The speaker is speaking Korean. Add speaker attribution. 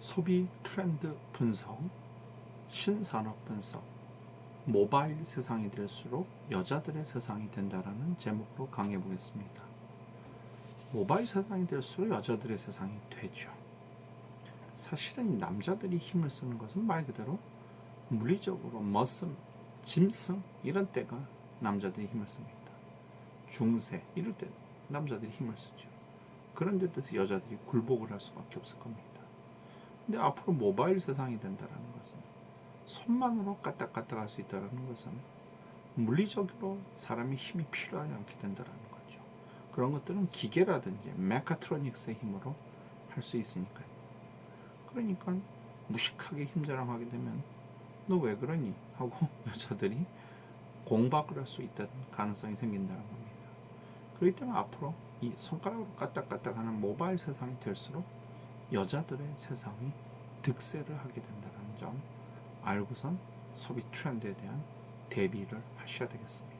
Speaker 1: 소비 트렌드 분석, 신산업 분석, 모바일 세상이 될수록 여자들의 세상이 된다라는 제목으로 강의해 보겠습니다. 모바일 세상이 될수록 여자들의 세상이 되죠. 사실은 이 남자들이 힘을 쓰는 것은 말 그대로 물리적으로 머슴, 짐승 이런 때가 남자들이 힘을 씁니다. 중세 이럴 때 남자들이 힘을 쓰죠. 그런 데 대해서 여자들이 굴복을 할 수밖에 없을 겁니다. 근데 앞으로 모바일 세상이 된다라는 것은 손만으로 까딱까딱 할 수 있다라는 것은 물리적으로 사람의 힘이 필요하지 않게 된다라는 거죠. 그런 것들은 기계라든지 메카트로닉스의 힘으로 할 수 있으니까요. 그러니까 무식하게 힘자랑하게 되면 너 왜 그러니 하고 여자들이 공박을 할 수 있다는 가능성이 생긴다는 겁니다. 그렇기 때문에 앞으로 이 손가락으로 까딱까딱하는 모바일 세상이 될수록 여자들의 세상이 득세를 하게 된다는 점 알고선 소비 트렌드에 대한 대비를 하셔야 되겠습니다.